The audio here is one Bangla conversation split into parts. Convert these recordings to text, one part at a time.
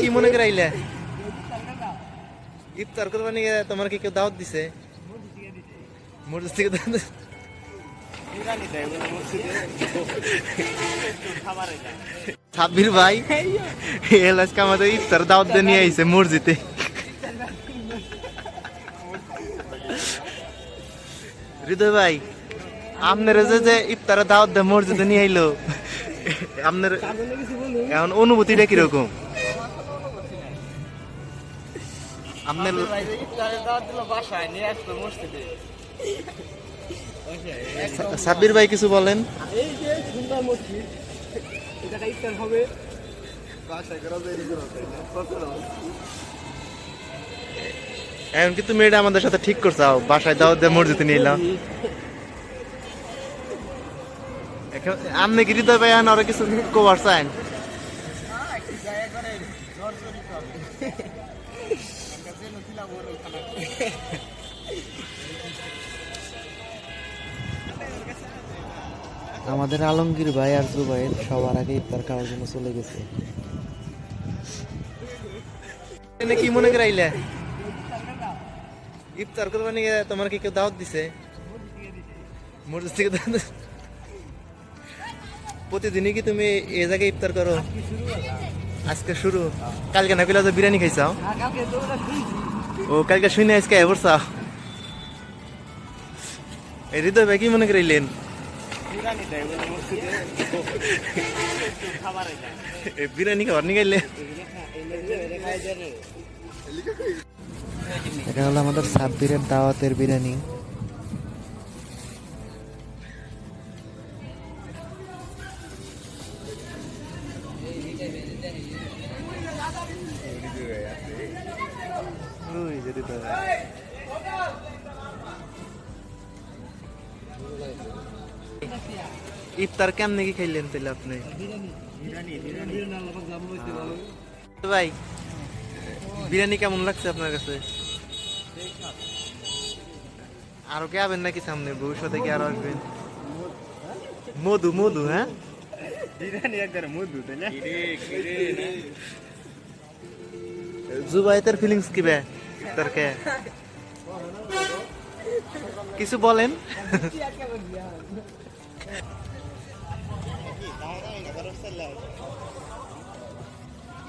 কি মনে করাইলে? ইফতার করবা নিয়ে তোমার কি কেউ দাওয়াত দিছে? সাব্বির ভাই আমাদের ইফতার দাওয়াত দিয়ে নিয়ে আইছে মসজিদে। হৃদয় ভাই, আপনার যে যে ইফতারে দাওয়াত দিয়ে মসজিদে নিয়ে আইলো, আপনার এখন অনুভূতিটা কীরকম? আপনার সাব্বির ভাই কিছু বলেন। এই যে সুন্দর মসজিদ এটা ইফতার হবে। এখন কি তুমি এটা আমাদের সাথে ঠিক করছাও বাসায় দাওয়াত দিয়ে মসজিদে নিয়ে এলাম আপনি কি হৃদয় ভাই আরও কিছু কোয়ার চান আমাদের আলমগীর ভাই আর জুবাইর সবার আগে ইফতার খাওয়ার জন্য চলে গেছে। কি মনে করাইলে ইফতার করবা নিয়ে তোমার কি কেউ দাওয়াত দিছে? প্রতিদিনই কি তুমি এ জায়গায় ইফতার করো? আজকে শুরু। কালকে না কইলা যে বিরিয়ানি খাইছাও তো ও, কালকে শুনে আজকে এবার চাও এই হৃদয় ভাই, কি মনে করাইলেন এ বিরিয়ানি খাবার নিয়ে গেলে এটা হলো আমাদের সাব্বিরের দাওয়াতের বিরিয়ানি। হৃদয় ভাই। ইফতার কেমনে কি খাইলেন তাহলে আপনি? ভাই বিরিয়ানি কেমন লাগছে আপনার কাছে? আরও কে আবেন নাকি সামনে? ভবিষ্যতে কি আরও আসবেন? মধু মধু হ্যাঁ? মধু জুবাইতের ফিলিংস কি বে কিছু বলেন।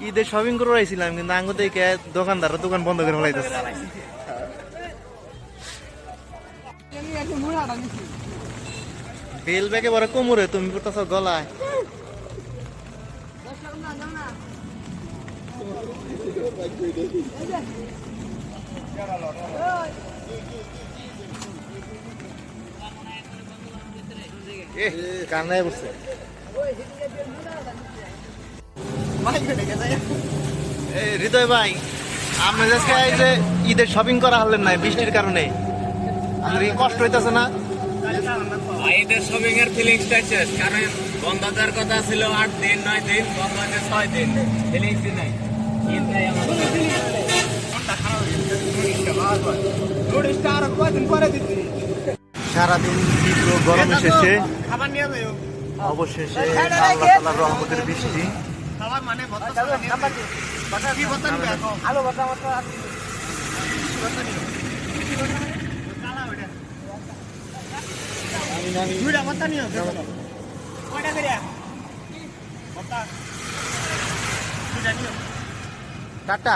ঈদে শপিং করে আইছিলাম, কিন্তু আঙ্গ দেখে দোকানদার দোকান বন্ধ করে ফেলাইতেছে। বেল ব্যাগে বড় কোমরে, তুমি পড়তেছ গলায় দশ টাকা না দাও না এ হৃদয় ভাই, আপনি ঈদের শপিং করা হলেন না বৃষ্টির কারণে, আপনার কি কষ্ট হইতেছে না? ঈদের শপিং এর ফিলিংসটা শেষ, কারণ বন্ধ দেওয়ার কথা ছিল আট দিন, নয় দিন, বন্ধ হয়েছে ছয় দিন। ফিলিংসই নাই। সারাদিন তীব্র গরম শেষে অবশেষে আল্লাহ তাআলার রহমতের বৃষ্টি। টাটা।